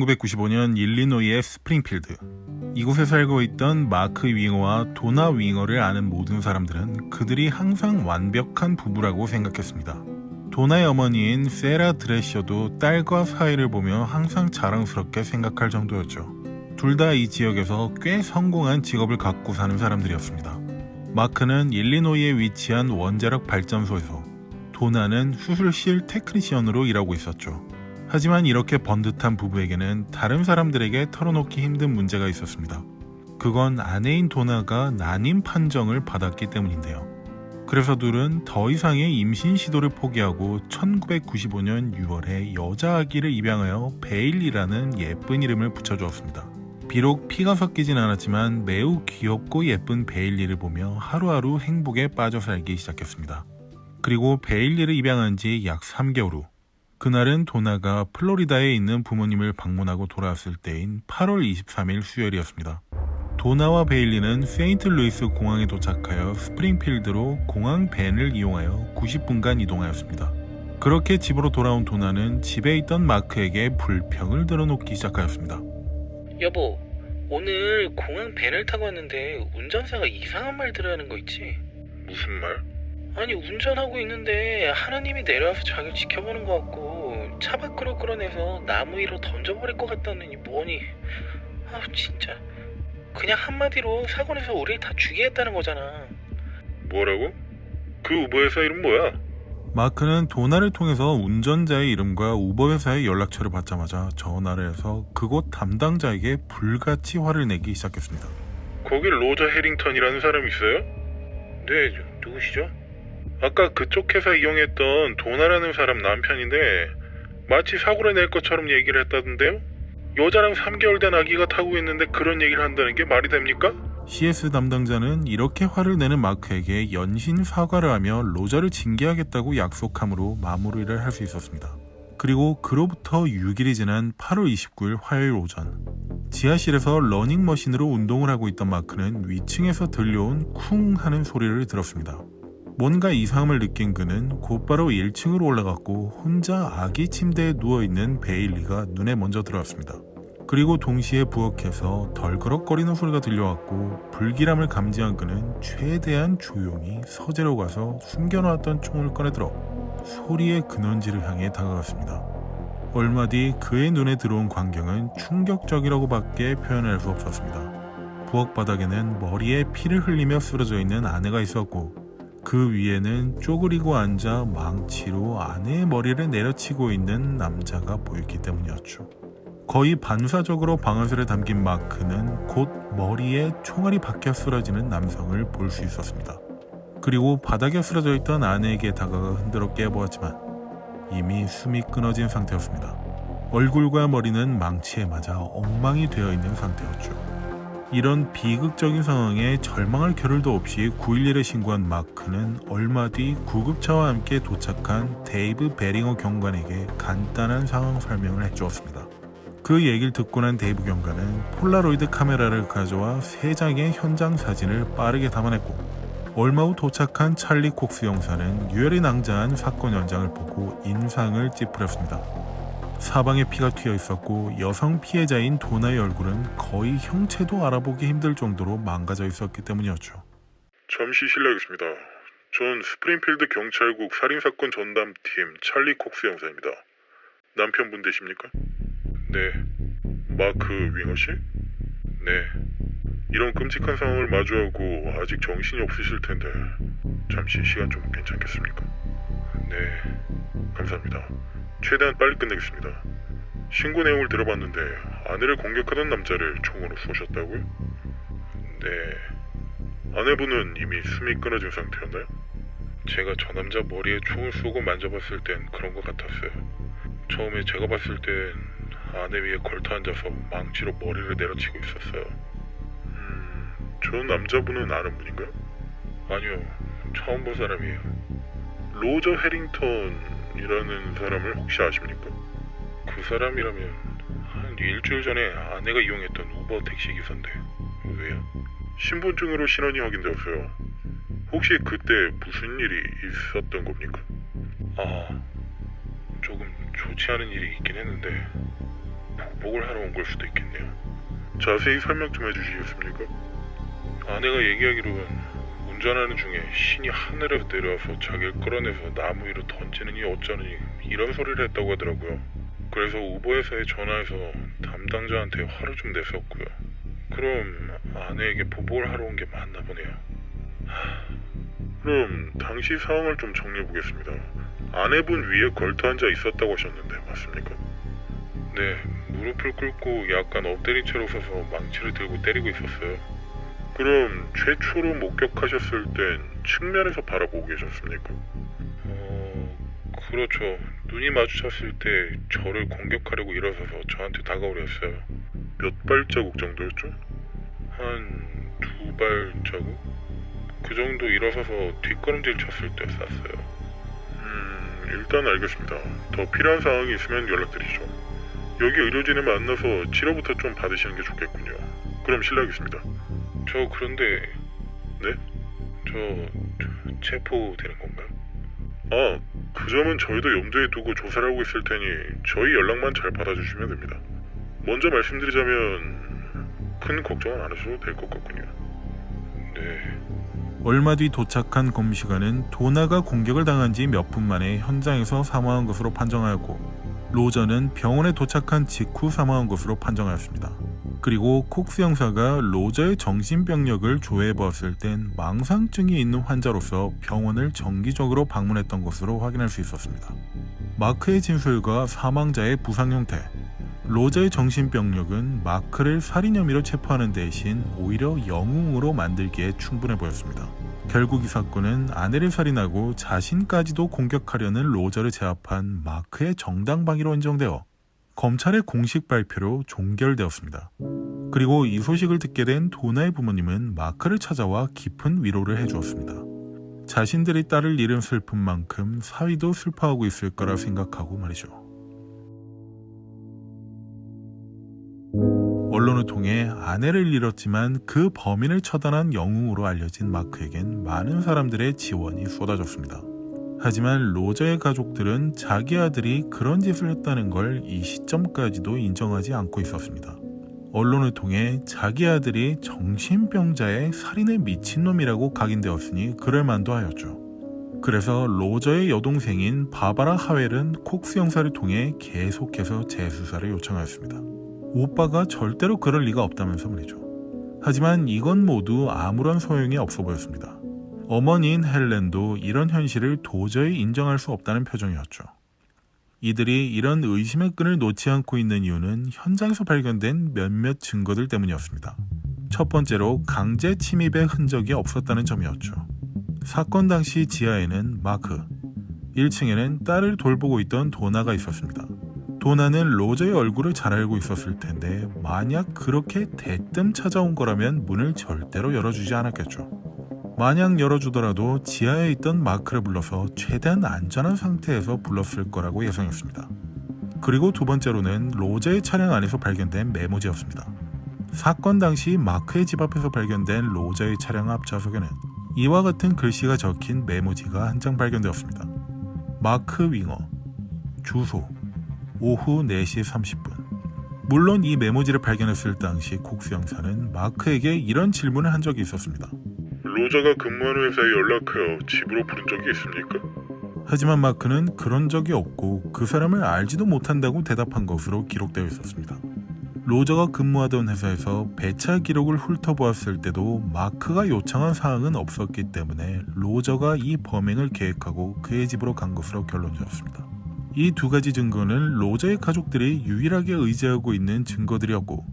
1995년 일리노이의 스프링필드. 이곳에 살고 있던 마크 윙어와 도나 윙어를 아는 모든 사람들은 그들이 항상 완벽한 부부라고 생각했습니다. 도나의 어머니인 세라 드레셔도 딸과 사이를 보며 항상 자랑스럽게 생각할 정도였죠. 둘 다 이 지역에서 꽤 성공한 직업을 갖고 사는 사람들이었습니다. 마크는 일리노이에 위치한 원자력 발전소에서 도나는 수술실 테크니시언으로 일하고 있었죠. 하지만 이렇게 번듯한 부부에게는 다른 사람들에게 털어놓기 힘든 문제가 있었습니다. 그건 아내인 도나가 난임 판정을 받았기 때문인데요. 그래서 둘은 더 이상의 임신 시도를 포기하고 1995년 6월에 여자 아기를 입양하여 베일리라는 예쁜 이름을 붙여주었습니다. 비록 피가 섞이진 않았지만 매우 귀엽고 예쁜 베일리를 보며 하루하루 행복에 빠져 살기 시작했습니다. 그리고 베일리를 입양한 지 약 3개월 후 그날은 도나가 플로리다에 있는 부모님을 방문하고 돌아왔을 때인 8월 23일 수요일이었습니다. 도나와 베일리는 세인트루이스 공항에 도착하여 스프링필드로 공항 밴을 이용하여 90분간 이동하였습니다. 그렇게 집으로 돌아온 도나는 집에 있던 마크에게 불평을 들어놓기 시작하였습니다. 여보, 오늘 공항 밴을 타고 왔는데 운전사가 이상한 말들을 하는 거 있지? 무슨 말? 아니 운전하고 있는데 하나님이 내려와서 자기를 지켜보는 것 같고 차 밖으로 끌어내서 나무 위로 던져버릴 것 같다느니 뭐니 아 진짜 그냥 한마디로 사고 내서 우리를 다 죽이겠다는 거잖아 뭐라고? 그 우버 회사 이름 뭐야? 마크는 도나를 통해서 운전자의 이름과 우버 회사의 연락처를 받자마자 전화를 해서 그곳 담당자에게 불같이 화를 내기 시작했습니다. 거기 로저 해링턴이라는 사람 있어요? 네 누구시죠? 아까 그쪽 회사 이용했던 도나라는 사람 남편인데 마치 사고를 낼 것처럼 얘기를 했다던데요? 여자랑 3개월 된 아기가 타고 있는데 그런 얘기를 한다는 게 말이 됩니까? CS 담당자는 이렇게 화를 내는 마크에게 연신 사과를 하며 로저를 징계하겠다고 약속함으로 마무리를 할 수 있었습니다. 그리고 그로부터 6일이 지난 8월 29일 화요일 오전 지하실에서 러닝머신으로 운동을 하고 있던 마크는 위층에서 들려온 쿵 하는 소리를 들었습니다. 뭔가 이상함을 느낀 그는 곧바로 1층으로 올라갔고 혼자 아기 침대에 누워있는 베일리가 눈에 먼저 들어왔습니다. 그리고 동시에 부엌에서 덜그럭거리는 소리가 들려왔고 불길함을 감지한 그는 최대한 조용히 서재로 가서 숨겨놓았던 총을 꺼내들어 소리의 근원지를 향해 다가갔습니다. 얼마 뒤 그의 눈에 들어온 광경은 충격적이라고밖에 표현할 수 없었습니다. 부엌 바닥에는 머리에 피를 흘리며 쓰러져 있는 아내가 있었고 그 위에는 쪼그리고 앉아 망치로 아내의 머리를 내려치고 있는 남자가 보였기 때문이었죠. 거의 반사적으로 방아쇠를 담긴 마크는 곧 머리에 총알이 박혀 쓰러지는 남성을 볼 수 있었습니다. 그리고 바닥에 쓰러져 있던 아내에게 다가가 흔들어 깨보았지만 이미 숨이 끊어진 상태였습니다. 얼굴과 머리는 망치에 맞아 엉망이 되어 있는 상태였죠. 이런 비극적인 상황에 절망할 겨를도 없이 911에 신고한 마크는 얼마 뒤 구급차와 함께 도착한 데이브 베링어 경관에게 간단한 상황 설명을 해주었습니다. 그 얘기를 듣고 난 데이브 경관은 폴라로이드 카메라를 가져와 세 장의 현장 사진을 빠르게 담아냈고 얼마 후 도착한 찰리 콕스 형사는 유혈이 낭자한 사건 현장을 보고 인상을 찌푸렸습니다. 사방에 피가 튀어 있었고 여성 피해자인 도나의 얼굴은 거의 형체도 알아보기 힘들 정도로 망가져 있었기 때문이었죠. 잠시 실례하겠습니다. 전 스프링필드 경찰국 살인사건 전담팀 찰리 콕스 형사입니다. 남편분 되십니까? 네. 마크 윙어 씨? 네. 이런 끔찍한 상황을 마주하고 아직 정신이 없으실 텐데 잠시 시간 좀 괜찮겠습니까? 네. 감사합니다. 최대한 빨리 끝내겠습니다. 신고 내용을 들어봤는데 아내를 공격하던 남자를 총으로 쏘셨다고요? 네. 아내분은 이미 숨이 끊어진 상태였나요? 제가 저 남자 머리에 총을 쏘고 만져봤을 땐 그런 것 같았어요. 처음에 제가 봤을 땐 아내 위에 걸터 앉아서 망치로 머리를 내려치고 있었어요. 음, 저 남자분은 아는 분인가요? 아니요, 처음 본 사람이에요. 로저 해링턴 이라는 사람을 혹시 아십니까? 그 사람이라면 한 일주일 전에 아내가 이용했던 우버 택시 기사인데 왜요? 신분증으로 신원이 확인되었어요. 혹시 그때 무슨 일이 있었던 겁니까? 아, 조금 좋지 않은 일이 있긴 했는데 보복을 하러 온 걸 수도 있겠네요. 자세히 설명 좀 해주시겠습니까? 아내가 얘기하기로는 운전하는 중에 신이 하늘에서 내려와서 자기를 끌어내서 나무 위로 던지느니 어쩌느니 이런 소리를 했다고 하더라고요. 그래서 우버 회사에 전화해서 담당자한테 화를 좀 냈었고요. 그럼 아내에게 보복을 하러 온 게 맞나 보네요. 하, 그럼 당시 상황을 좀 정리해 보겠습니다. 아내분 위에 걸터 앉아 있었다고 하셨는데 맞습니까? 네, 무릎을 꿇고 약간 엎드린 채로 서서 망치를 들고 때리고 있었어요. 그럼 최초로 목격하셨을 땐 측면에서 바라보고 계셨습니까? 어, 그렇죠. 눈이 마주쳤을 때 저를 공격하려고 일어서서 저한테 다가오려 했어요. 몇 발자국 정도였죠? 한 두 발자국? 그 정도 일어서서 뒷걸음질 쳤을 때 쐈어요. 음, 일단 알겠습니다. 더 필요한 사항이 있으면 연락드리죠. 여기 의료진에 만나서 치료부터 좀 받으시는 게 좋겠군요. 그럼 실례하겠습니다. 저 그런데 네? 저, 저 체포되는 건가요? 아, 그 점은 저희도 염두에 두고 조사를 하고 있을 테니 저희 연락만 잘 받아주시면 됩니다. 먼저 말씀드리자면 큰 걱정은 안 하셔도 될 것 같군요. 네. 얼마 뒤 도착한 검시관은 도나가 공격을 당한 지 몇 분 만에 현장에서 사망한 것으로 판정하였고 로저는 병원에 도착한 직후 사망한 것으로 판정하였습니다. 그리고 콕스 형사가 로저의 정신병력을 조회해 보았을 땐 망상증이 있는 환자로서 병원을 정기적으로 방문했던 것으로 확인할 수 있었습니다. 마크의 진술과 사망자의 부상 형태, 로저의 정신병력은 마크를 살인 혐의로 체포하는 대신 오히려 영웅으로 만들기에 충분해 보였습니다. 결국 이 사건은 아내를 살인하고 자신까지도 공격하려는 로저를 제압한 마크의 정당방위로 인정되어 검찰의 공식 발표로 종결되었습니다. 그리고 이 소식을 듣게 된 도나의 부모님은 마크를 찾아와 깊은 위로를 해주었습니다. 자신들의 딸을 잃은 슬픔 만큼 사위도 슬퍼하고 있을 거라 생각하고 말이죠. 언론을 통해 아내를 잃었지만 그 범인을 처단한 영웅으로 알려진 마크에겐 많은 사람들의 지원이 쏟아졌습니다. 하지만 로저의 가족들은 자기 아들이 그런 짓을 했다는 걸 이 시점까지도 인정하지 않고 있었습니다. 언론을 통해 자기 아들이 정신병자의 살인에 미친놈이라고 각인되었으니 그럴만도 하였죠. 그래서 로저의 여동생인 바바라 하웰은 콕스 형사를 통해 계속해서 재수사를 요청하였습니다. 오빠가 절대로 그럴 리가 없다면서 말이죠. 하지만 이건 모두 아무런 소용이 없어 보였습니다. 어머니인 헬렌도 이런 현실을 도저히 인정할 수 없다는 표정이었죠. 이들이 이런 의심의 끈을 놓지 않고 있는 이유는 현장에서 발견된 몇몇 증거들 때문이었습니다. 첫 번째로 강제 침입의 흔적이 없었다는 점이었죠. 사건 당시 지하에는 마크, 1층에는 딸을 돌보고 있던 도나가 있었습니다. 도나는 로저의 얼굴을 잘 알고 있었을 텐데 만약 그렇게 대뜸 찾아온 거라면 문을 절대로 열어주지 않았겠죠. 만약 열어주더라도 지하에 있던 마크를 불러서 최대한 안전한 상태에서 불렀을 거라고 예상했습니다. 그리고 두 번째로는 로저의 차량 안에서 발견된 메모지였습니다. 사건 당시 마크의 집 앞에서 발견된 로저의 차량 앞 좌석에는 이와 같은 글씨가 적힌 메모지가 한 장 발견되었습니다. 마크 윙어 주소 오후 4시 30분 물론 이 메모지를 발견했을 당시 콕스 형사는 마크에게 이런 질문을 한 적이 있었습니다. 로저가 근무하는 회사에 연락하여 집으로 부른 적이 있습니까? 하지만 마크는 그런 적이 없고 그 사람을 알지도 못한다고 대답한 것으로 기록되어 있었습니다. 로저가 근무하던 회사에서 배차 기록을 훑어보았을 때도 마크가 요청한 사항은 없었기 때문에 로저가 이 범행을 계획하고 그의 집으로 간 것으로 결론 지었습니다. 이 두 가지 증거는 로저의 가족들이 유일하게 의지하고 있는 증거들이었고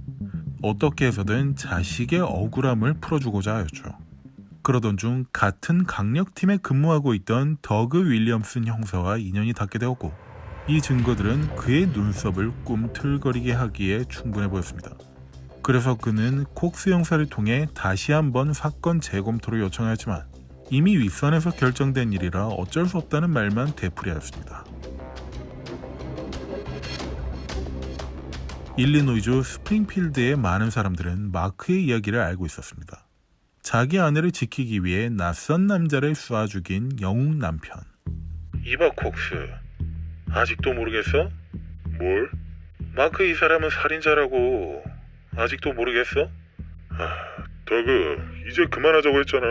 어떻게 해서든 자식의 억울함을 풀어주고자 하였죠. 그러던 중 같은 강력팀에 근무하고 있던 더그 윌리엄슨 형사와 인연이 닿게 되었고 이 증거들은 그의 눈썹을 꿈틀거리게 하기에 충분해 보였습니다. 그래서 그는 콕스 형사를 통해 다시 한번 사건 재검토를 요청하였지만 이미 윗선에서 결정된 일이라 어쩔 수 없다는 말만 되풀이하였습니다. 일리노이주 스프링필드의 많은 사람들은 마크의 이야기를 알고 있었습니다. 자기 아내를 지키기 위해 낯선 남자를 쏴 죽인 영웅 남편. 이봐 콕스 아직도 모르겠어? 뭘? 마크 이 사람은 살인자라고 아직도 모르겠어? 아, 더그 이제 그만하자고 했잖아.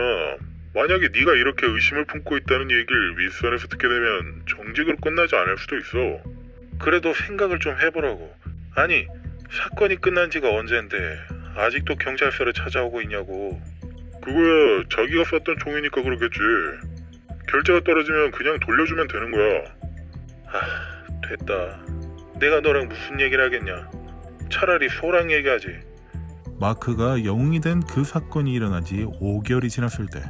만약에 네가 이렇게 의심을 품고 있다는 얘기를 윗선에서 듣게 되면 정직으로 끝나지 않을 수도 있어. 그래도 생각을 좀 해보라고. 아니, 사건이 끝난 지가 언젠데 아직도 경찰서를 찾아오고 있냐고. 그거야 자기가 쐈던 총이니까 그러겠지. 결제가 떨어지면 그냥 돌려주면 되는 거야. 아, 됐다. 내가 너랑 무슨 얘기를 하겠냐. 차라리 소랑 얘기하지. 마크가 영웅이 된 그 사건이 일어난 지 5개월이 지났을 때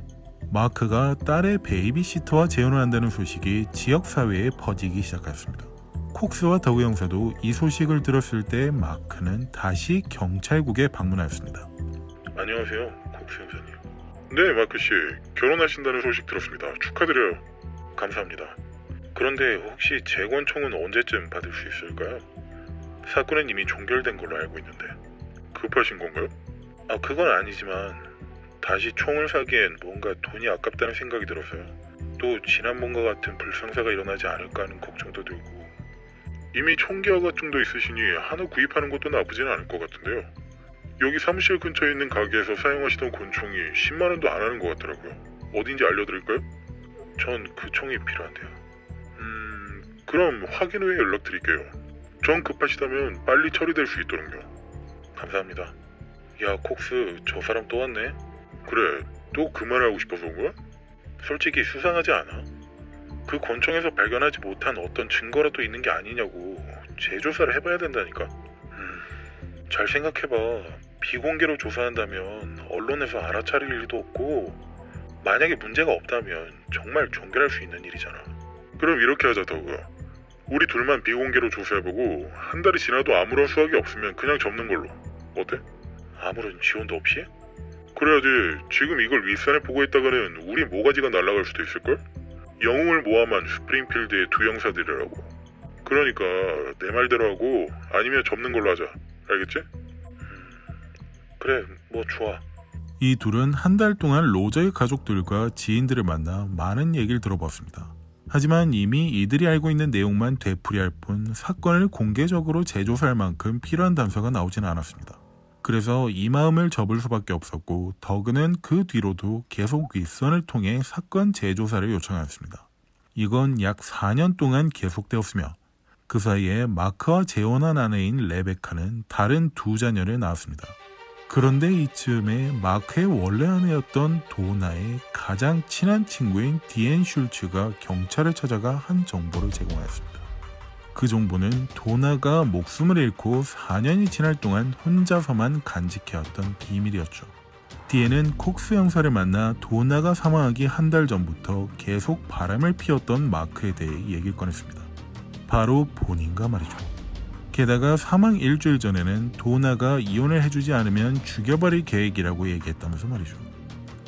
마크가 딸의 베이비시터와 재혼을 한다는 소식이 지역 사회에 퍼지기 시작했습니다. 콕스와 더그 형사도 이 소식을 들었을 때 마크는 다시 경찰국에 방문하였습니다. 안녕하세요, 형사님. 네, 마크 씨. 결혼하신다는 소식 들었습니다. 축하드려요. 감사합니다. 그런데 혹시 재건총은 언제쯤 받을 수 있을까요? 사건은 이미 종결된 걸로 알고 있는데. 급하신 건가요? 아, 그건 아니지만 다시 총을 사기엔 뭔가 돈이 아깝다는 생각이 들어서요. 또 지난번과 같은 불상사가 일어나지 않을까 하는 걱정도 들고. 이미 총기화가증도 있으시니 하나 구입하는 것도 나쁘진 않을 것 같은데요. 여기 사무실 근처에 있는 가게에서 사용하시던 권총이 10만 원도 안 하는 것 같더라고요. 어딘지 알려드릴까요? 전 그 총이 필요한데요. 음, 그럼 확인 후에 연락드릴게요. 전 급하시다면 빨리 처리될 수 있도록요. 감사합니다. 야, 콕스, 저 사람 또 왔네? 그래, 또 그 말을 하고 싶어서 온 거야? 솔직히 수상하지 않아? 그 권총에서 발견하지 못한 어떤 증거라도 있는 게 아니냐고 재조사를 해봐야 된다니까. 음, 잘 생각해봐. 비공개로 조사한다면 언론에서 알아차릴 일도 없고 만약에 문제가 없다면 정말 종결할 수 있는 일이잖아. 그럼 이렇게 하자 더그. 우리 둘만 비공개로 조사해보고 한 달이 지나도 아무런 수확이 없으면 그냥 접는 걸로. 어때? 아무런 지원도 없이? 그래야지 지금 이걸 윗산에 보고 있다가는 우리 모가지가 날아갈 수도 있을걸? 영웅을 모함한 스프링필드의 두 형사들이라고. 그러니까 내 말대로 하고 아니면 접는 걸로 하자. 알겠지? 그래, 뭐 좋아. 이 둘은 한 달 동안 로저의 가족들과 지인들을 만나 많은 얘기를 들어봤습니다. 하지만 이미 이들이 알고 있는 내용만 되풀이할 뿐 사건을 공개적으로 재조사할 만큼 필요한 단서가 나오진 않았습니다. 그래서 이 마음을 접을 수밖에 없었고 더그는 그 뒤로도 계속 윗선을 통해 사건 재조사를 요청하였습니다. 이건 약 4년 동안 계속되었으며 그 사이에 마크와 재혼한 아내인 레베카는 다른 두 자녀를 낳았습니다. 그런데 이쯤에 마크의 원래 아내였던 도나의 가장 친한 친구인 디엔 슐츠가 경찰을 찾아가 한 정보를 제공하였습니다. 그 정보는 도나가 목숨을 잃고 4년이 지날 동안 혼자서만 간직해왔던 비밀이었죠. 디엔은 콕스 형사를 만나 도나가 사망하기 한 달 전부터 계속 바람을 피웠던 마크에 대해 얘기를 꺼냈습니다. 바로 본인과 말이죠. 게다가 사망 일주일 전에는 도나가 이혼을 해주지 않으면 죽여버릴 계획이라고 얘기했다면서 말이죠.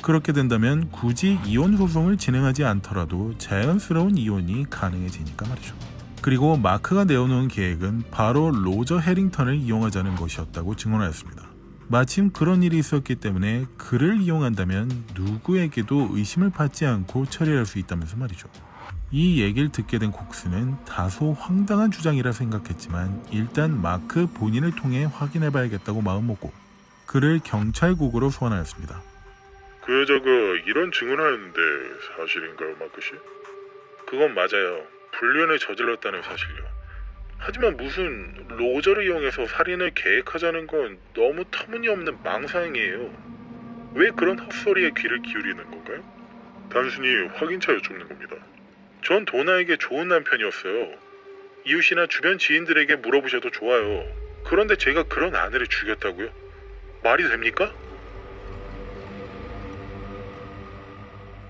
그렇게 된다면 굳이 이혼 소송을 진행하지 않더라도 자연스러운 이혼이 가능해지니까 말이죠. 그리고 마크가 내어놓은 계획은 바로 로저 해링턴을 이용하자는 것이었다고 증언하였습니다. 마침 그런 일이 있었기 때문에 그를 이용한다면 누구에게도 의심을 받지 않고 처리할 수 있다면서 말이죠. 이 얘기를 듣게 된 콕스는 다소 황당한 주장이라 생각했지만 일단 마크 본인을 통해 확인해 봐야겠다고 마음먹고 그를 경찰국으로 소환하였습니다. 그 여자가 이런 증언을 했는데 사실인가요, 마크 씨? 그건 맞아요. 불륜을 저질렀다는 사실요. 하지만 무슨 로저를 이용해서 살인을 계획하자는 건 너무 터무니없는 망상이에요. 왜 그런 헛소리에 귀를 기울이는 건가요? 단순히 확인차 여쭙는 겁니다. 전 도나에게 좋은 남편이었어요. 이웃이나 주변 지인들에게 물어보셔도 좋아요. 그런데 제가 그런 아내를 죽였다고요? 말이 됩니까?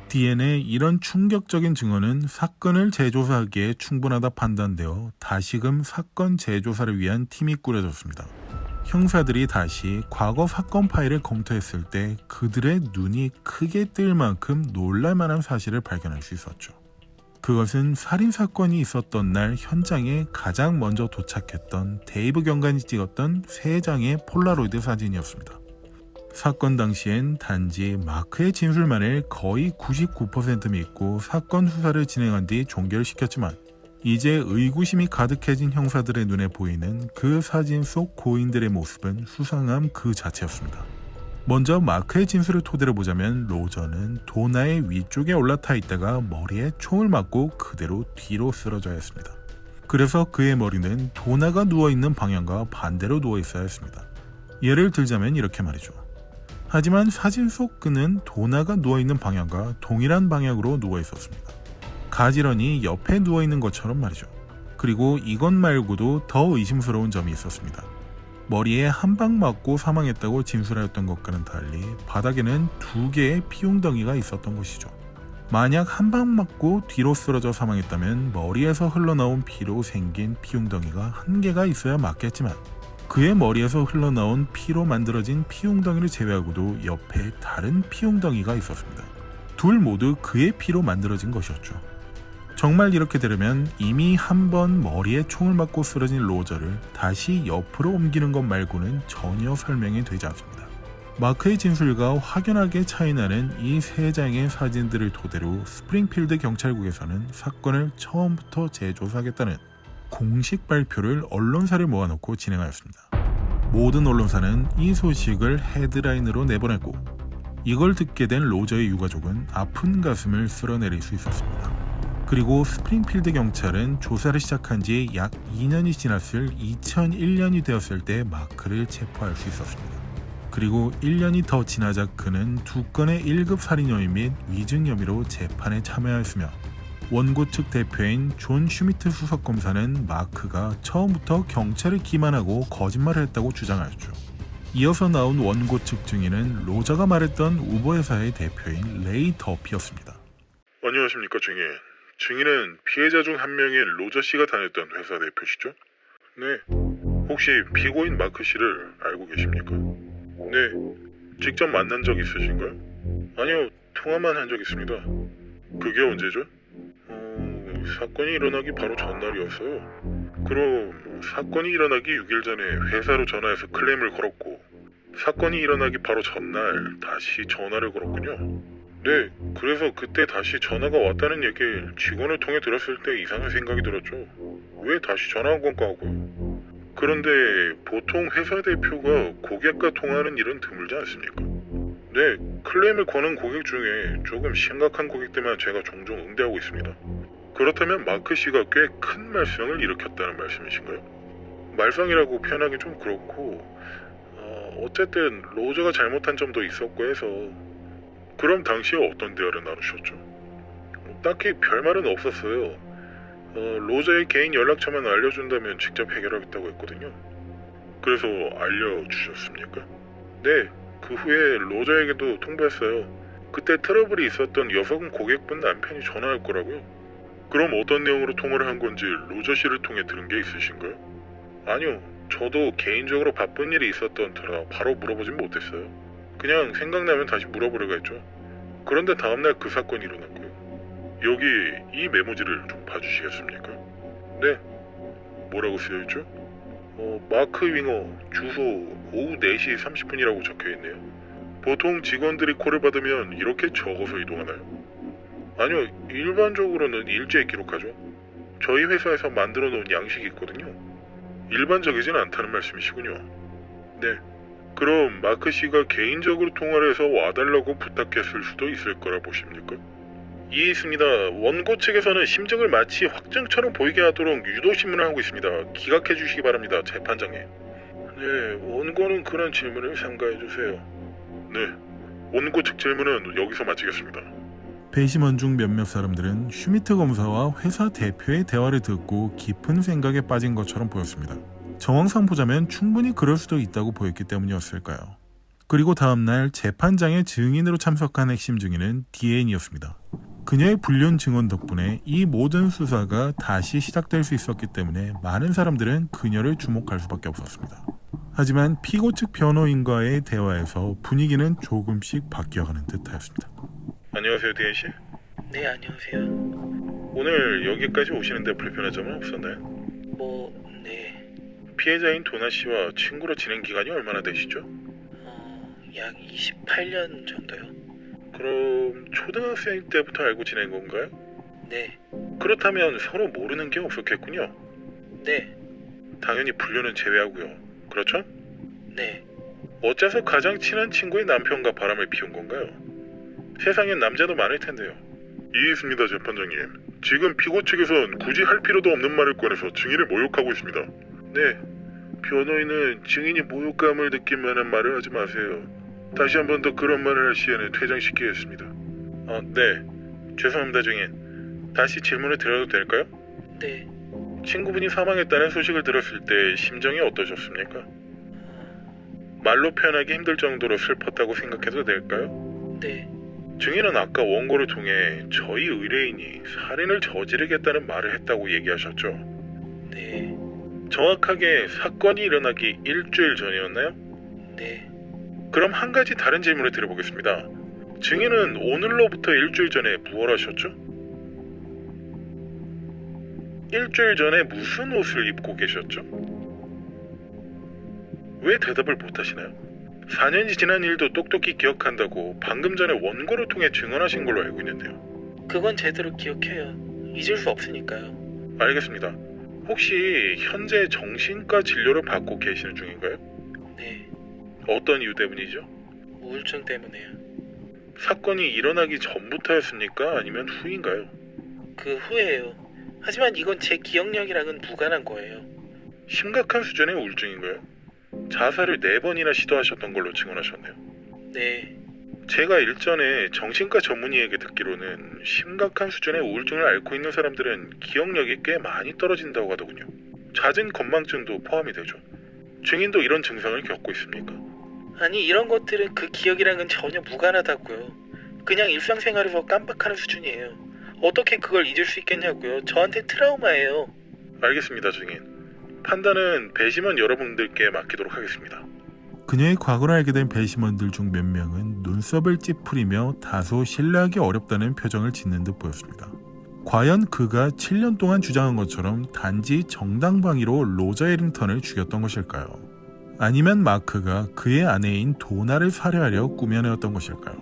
DN의 이런 충격적인 증언은 사건을 재조사하기에 충분하다 판단되어 다시금 사건 재조사를 위한 팀이 꾸려졌습니다. 형사들이 다시 과거 사건 파일을 검토했을 때 그들의 눈이 크게 뜰 만큼 놀랄만한 사실을 발견할 수 있었죠. 그것은 살인 사건이 있었던 날 현장에 가장 먼저 도착했던 데이브 경관이 찍었던 세 장의 폴라로이드 사진이었습니다. 사건 당시엔 단지 마크의 진술만을 거의 99% 믿고 사건 수사를 진행한 뒤 종결시켰지만 이제 의구심이 가득해진 형사들의 눈에 보이는 그 사진 속 고인들의 모습은 수상함 그 자체였습니다. 먼저 마크의 진술을 토대로 보자면 로저는 도나의 위쪽에 올라타 있다가 머리에 총을 맞고 그대로 뒤로 쓰러져야 했습니다. 그래서 그의 머리는 도나가 누워있는 방향과 반대로 누워있어야 했습니다. 예를 들자면 이렇게 말이죠. 하지만 사진 속 그는 도나가 누워있는 방향과 동일한 방향으로 누워있었습니다. 가지런히 옆에 누워있는 것처럼 말이죠. 그리고 이것 말고도 더 의심스러운 점이 있었습니다. 머리에 한 방 맞고 사망했다고 진술하였던 것과는 달리 바닥에는 두 개의 피용덩이가 있었던 것이죠. 만약 한 방 맞고 뒤로 쓰러져 사망했다면 머리에서 흘러나온 피로 생긴 피용덩이가 한 개가 있어야 맞겠지만 그의 머리에서 흘러나온 피로 만들어진 피용덩이를 제외하고도 옆에 다른 피용덩이가 있었습니다. 둘 모두 그의 피로 만들어진 것이었죠. 정말 이렇게 들으면 이미 한 번 머리에 총을 맞고 쓰러진 로저를 다시 옆으로 옮기는 것 말고는 전혀 설명이 되지 않습니다. 마크의 진술과 확연하게 차이나는 이 세 장의 사진들을 토대로 스프링필드 경찰국에서는 사건을 처음부터 재조사하겠다는 공식 발표를 언론사를 모아놓고 진행하였습니다. 모든 언론사는 이 소식을 헤드라인으로 내보냈고 이걸 듣게 된 로저의 유가족은 아픈 가슴을 쓸어내릴 수 있었습니다. 그리고 스프링필드 경찰은 조사를 시작한 지 약 2년이 지났을 2001년이 되었을 때 마크를 체포할 수 있었습니다. 그리고 1년이 더 지나자 그는 두 건의 1급 살인 혐의 및 위증 혐의로 재판에 참여하였으며 원고 측 대표인 존 슈미트 수석 검사는 마크가 처음부터 경찰을 기만하고 거짓말을 했다고 주장하였죠. 이어서 나온 원고 측 증인은 로저가 말했던 우버 회사의 대표인 레이 더피였습니다. 안녕하십니까 증인. 증인은 피해자 중 한 명인 로저 씨가 다녔던 회사 대표시죠? 네. 혹시 피고인 마크 씨를 알고 계십니까? 네. 직접 만난 적 있으신가요? 아니요. 통화만 한 적 있습니다. 그게 언제죠? 어, 사건이 일어나기 바로 전날이었어요. 그럼 사건이 일어나기 6일 전에 회사로 전화해서 클레임을 걸었고 사건이 일어나기 바로 전날 다시 전화를 걸었군요. 네, 그래서 그때 다시 전화가 왔다는 얘기를 직원을 통해 들었을 때 이상한 생각이 들었죠. 왜 다시 전화한 건가 하고요. 그런데 보통 회사 대표가 고객과 통화하는 일은 드물지 않습니까? 네, 클레임을 거는 고객 중에 조금 심각한 고객들만 제가 종종 응대하고 있습니다. 그렇다면 마크 씨가 꽤 큰 말썽을 일으켰다는 말씀이신가요? 말썽이라고 표현하기 좀 그렇고 어, 어쨌든 로저가 잘못한 점도 있었고 해서 그럼 당시에 어떤 대화를 나누셨죠? 뭐 딱히 별말은 없었어요. 어, 로저의 개인 연락처만 알려준다면 직접 해결하겠다고 했거든요. 그래서 알려주셨습니까? 네, 그 후에 로저에게도 통보했어요. 그때 트러블이 있었던 여성 고객분 남편이 전화할 거라고요. 그럼 어떤 내용으로 통화를 한 건지 로저 씨를 통해 들은 게 있으신가요? 아니요, 저도 개인적으로 바쁜 일이 있었던 터라 바로 물어보진 못했어요. 그냥 생각나면 다시 물어보려고 했죠. 그런데 다음날 그 사건이 일어났고요. 여기 이 메모지를 좀 봐주시겠습니까? 네. 뭐라고 쓰여있죠? 어, 마크 윙어 주소 오후 4시 30분이라고 적혀있네요. 보통 직원들이 콜을 받으면 이렇게 적어서 이동하나요? 아니요, 일반적으로는 일제에 기록하죠. 저희 회사에서 만들어 놓은 양식이 있거든요. 일반적이진 않다는 말씀이시군요. 네. 그럼 마크 씨가 개인적으로 통화를 해서 와달라고 부탁했을 수도 있을 거라 보십니까? 이해했습니다. 원고 측에서는 심증을 마치 확증처럼 보이게 하도록 유도 신문을 하고 있습니다. 기각해 주시기 바랍니다. 재판장에. 네, 원고는 그런 질문을 삼가해 주세요. 네, 원고 측 질문은 여기서 마치겠습니다. 배심원 중 몇몇 사람들은 슈미트 검사와 회사 대표의 대화를 듣고 깊은 생각에 빠진 것처럼 보였습니다. 정황상 보자면 충분히 그럴 수도 있다고 보였기 때문이었을까요? 그리고 다음날 재판장의 증인으로 참석한 핵심 증인은 디에인이었습니다. 그녀의 불륜 증언 덕분에 이 모든 수사가 다시 시작될 수 있었기 때문에 많은 사람들은 그녀를 주목할 수밖에 없었습니다. 하지만 피고 측 변호인과의 대화에서 분위기는 조금씩 바뀌어가는 듯하였습니다. 안녕하세요, 디엔 씨. 네, 안녕하세요. 오늘 여기까지 오시는데 불편한 점은 없었나요? 피해자인 도나 씨와 친구로 지낸 기간이 얼마나 되시죠? 어, 약 28년 정도요. 그럼 초등학생 때부터 알고 지낸 건가요? 네, 그렇다면 서로 모르는 게 없었겠군요. 네, 당연히 불륜은 제외하고요. 그렇죠? 네. 어째서 가장 친한 친구의 남편과 바람을 피운 건가요? 세상엔 남자도 많을 텐데요. 이해했습니다, 재판장님. 지금 피고 측에선 굳이 할 필요도 없는 말을 꺼내서 증인을 모욕하고 있습니다. 네, 변호인은 증인이 모욕감을 느낄 만한 말을 하지 마세요. 다시 한 번 더 그런 말을 할 시에는 퇴장시키겠습니다. 아, 네. 죄송합니다, 증인. 다시 질문을 드려도 될까요? 네. 친구분이 사망했다는 소식을 들었을 때 심정이 어떠셨습니까? 말로 표현하기 힘들 정도로 슬펐다고 생각해도 될까요? 네. 증인은 아까 원고를 통해 저희 의뢰인이 살인을 저지르겠다는 말을 했다고 얘기하셨죠. 네. 정확하게 사건이 일어나기 일주일 전이었나요? 네. 그럼 한 가지 다른 질문을 드려보겠습니다. 증인은 오늘로부터 일주일 전에 무엇 하셨죠? 일주일 전에 무슨 옷을 입고 계셨죠? 왜 대답을 못 하시나요? 4년이 지난 일도 똑똑히 기억한다고 방금 전에 원고를 통해 증언하신 걸로 알고 있는데요. 그건 제대로 기억해요. 잊을 수 없으니까요. 알겠습니다. 혹시 현재 정신과 진료를 받고 계시는 중인가요? 네. 어떤 이유 때문이죠? 우울증 때문에요. 사건이 일어나기 전부터였습니까? 아니면 후인가요? 그 후에요. 하지만 이건 제 기억력이랑은 무관한 거예요. 심각한 수준의 우울증인가요? 자살을 네 번이나 시도하셨던 걸로 증언하셨네요. 네. 제가 일전에 정신과 전문의에게 듣기로는 심각한 수준의 우울증을 앓고 있는 사람들은 기억력이 꽤 많이 떨어진다고 하더군요. 잦은 건망증도 포함이 되죠. 증인도 이런 증상을 겪고 있습니까? 아니 이런 것들은 그 기억이랑은 전혀 무관하다고요. 그냥 일상생활에서 깜빡하는 수준이에요. 어떻게 그걸 잊을 수 있겠냐고요. 저한테 트라우마예요. 알겠습니다, 증인. 판단은 배심원 여러분들께 맡기도록 하겠습니다. 그녀의 과거를 알게 된 배심원들 중 몇 명은 눈썹을 찌푸리며 다소 신뢰하기 어렵다는 표정을 짓는 듯 보였습니다. 과연 그가 7년 동안 주장한 것처럼 단지 정당방위로 로저 에링턴을 죽였던 것일까요? 아니면 마크가 그의 아내인 도나를 살해하려 꾸며내었던 것일까요?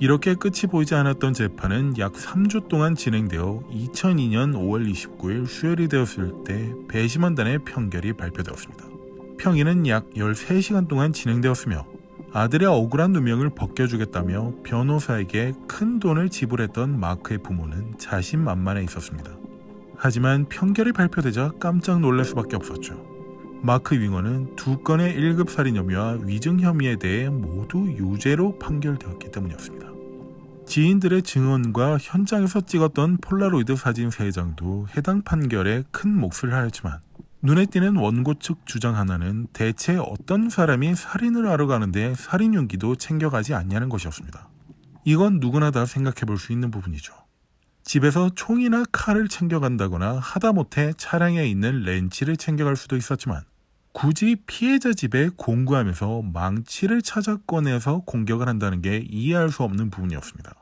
이렇게 끝이 보이지 않았던 재판은 약 3주 동안 진행되어 2002년 5월 29일 수혈이 되었을 때 배심원단의 판결이 발표되었습니다. 평일은 약 13시간 동안 진행되었으며 아들의 억울한 누명을 벗겨주겠다며 변호사에게 큰 돈을 지불했던 마크의 부모는 자신만만해 있었습니다. 하지만 판결이 발표되자 깜짝 놀랄 수밖에 없었죠. 마크 윙어는 두 건의 1급 살인 혐의와 위증 혐의에 대해 모두 유죄로 판결되었기 때문이었습니다. 지인들의 증언과 현장에서 찍었던 폴라로이드 사진 3장도 해당 판결에 큰 몫을 하였지만 눈에 띄는 원고 측 주장 하나는 대체 어떤 사람이 살인을 하러 가는데 살인 용기도 챙겨가지 않냐는 것이었습니다. 이건 누구나 다 생각해 볼 수 있는 부분이죠. 집에서 총이나 칼을 챙겨간다거나 하다못해 차량에 있는 렌치를 챙겨갈 수도 있었지만 굳이 피해자 집에 공구하면서 망치를 찾아 꺼내서 공격을 한다는 게 이해할 수 없는 부분이었습니다.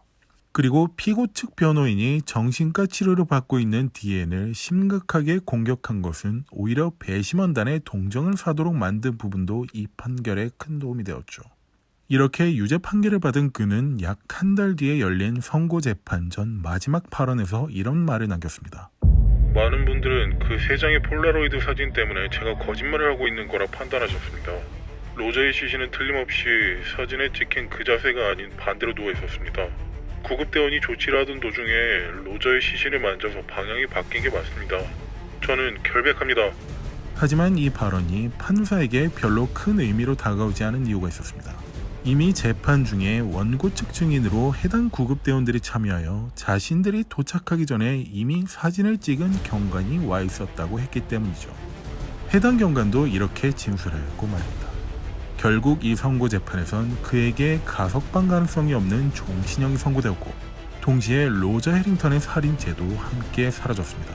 그리고 피고 측 변호인이 정신과 치료를 받고 있는 디엔을 심각하게 공격한 것은 오히려 배심원단의 동정을 사도록 만든 부분도 이 판결에 큰 도움이 되었죠. 이렇게 유죄 판결을 받은 그는 약 한 달 뒤에 열린 선고 재판 전 마지막 발언에서 이런 말을 남겼습니다. 많은 분들은 그 세 장의 폴라로이드 사진 때문에 제가 거짓말을 하고 있는 거라 판단하셨습니다. 로저의 시신은 틀림없이 사진에 찍힌 그 자세가 아닌 반대로 누워 있었습니다. 구급대원이 조치를 하던 도중에 로저의 시신을 만져서 방향이 바뀐 게 맞습니다. 저는 결백합니다. 하지만 이 발언이 판사에게 별로 큰 의미로 다가오지 않은 이유가 있었습니다. 이미 재판 중에 원고 측 증인으로 해당 구급대원들이 참여하여 자신들이 도착하기 전에 이미 사진을 찍은 경관이 와 있었다고 했기 때문이죠. 해당 경관도 이렇게 진술하였고 말입니다. 결국 이 선고 재판에선 그에게 가석방 가능성이 없는 종신형이 선고되었고 동시에 로저 해링턴의 살인죄도 함께 사라졌습니다.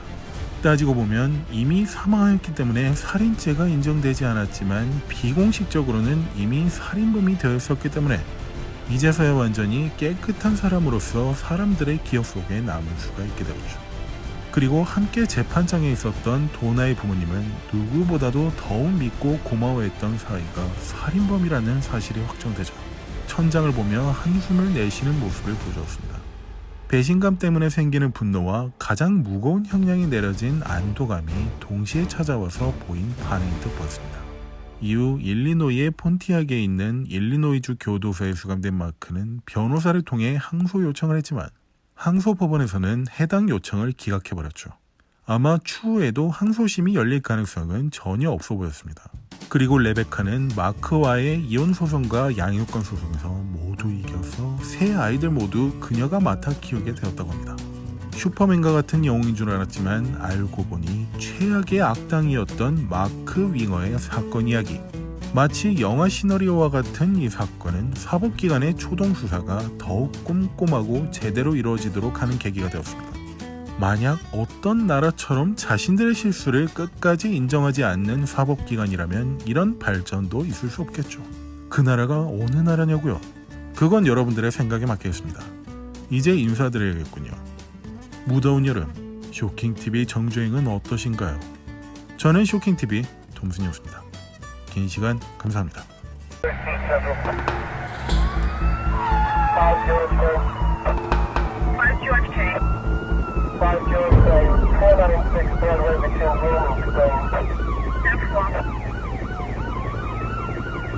따지고 보면 이미 사망하였기 때문에 살인죄가 인정되지 않았지만 비공식적으로는 이미 살인범이 되었었기 때문에 이제서야 완전히 깨끗한 사람으로서 사람들의 기억 속에 남을 수가 있게 되었죠. 그리고 함께 재판장에 있었던 도나의 부모님은 누구보다도 더욱 믿고 고마워했던 사이가 살인범이라는 사실이 확정되자 천장을 보며 한숨을 내쉬는 모습을 보여주었습니다. 배신감 때문에 생기는 분노와 가장 무거운 형량이 내려진 안도감이 동시에 찾아와서 보인 반응인 듯 보였습니다. 이후 일리노이의 폰티아크에 있는 일리노이주 교도소에 수감된 마크는 변호사를 통해 항소 요청을 했지만 항소 법원에서는 해당 요청을 기각해버렸죠. 아마 추후에도 항소심이 열릴 가능성은 전혀 없어 보였습니다. 그리고 레베카는 마크와의 이혼 소송과 양육권 소송에서 모두 이겨서 세 아이들 모두 그녀가 맡아 키우게 되었다고 합니다. 슈퍼맨과 같은 영웅인 줄 알았지만 알고 보니 최악의 악당이었던 마크 윙어의 사건 이야기. 마치 영화 시나리오와 같은 이 사건은 사법기관의 초동 수사가 더욱 꼼꼼하고 제대로 이루어지도록 하는 계기가 되었습니다. 만약 어떤 나라처럼 자신들의 실수를 끝까지 인정하지 않는 사법기관이라면 이런 발전도 있을 수 없겠죠. 그 나라가 어느 나라냐고요? 그건 여러분들의 생각에 맡기겠습니다. 이제 인사드려야겠군요. 무더운 여름 쇼킹TV 정주행은 어떠신가요? 저는 쇼킹TV 동순이었습니다. 긴 시간 감사합니다. Five George K. Five George K. Four nine six Broadway, McHill Road.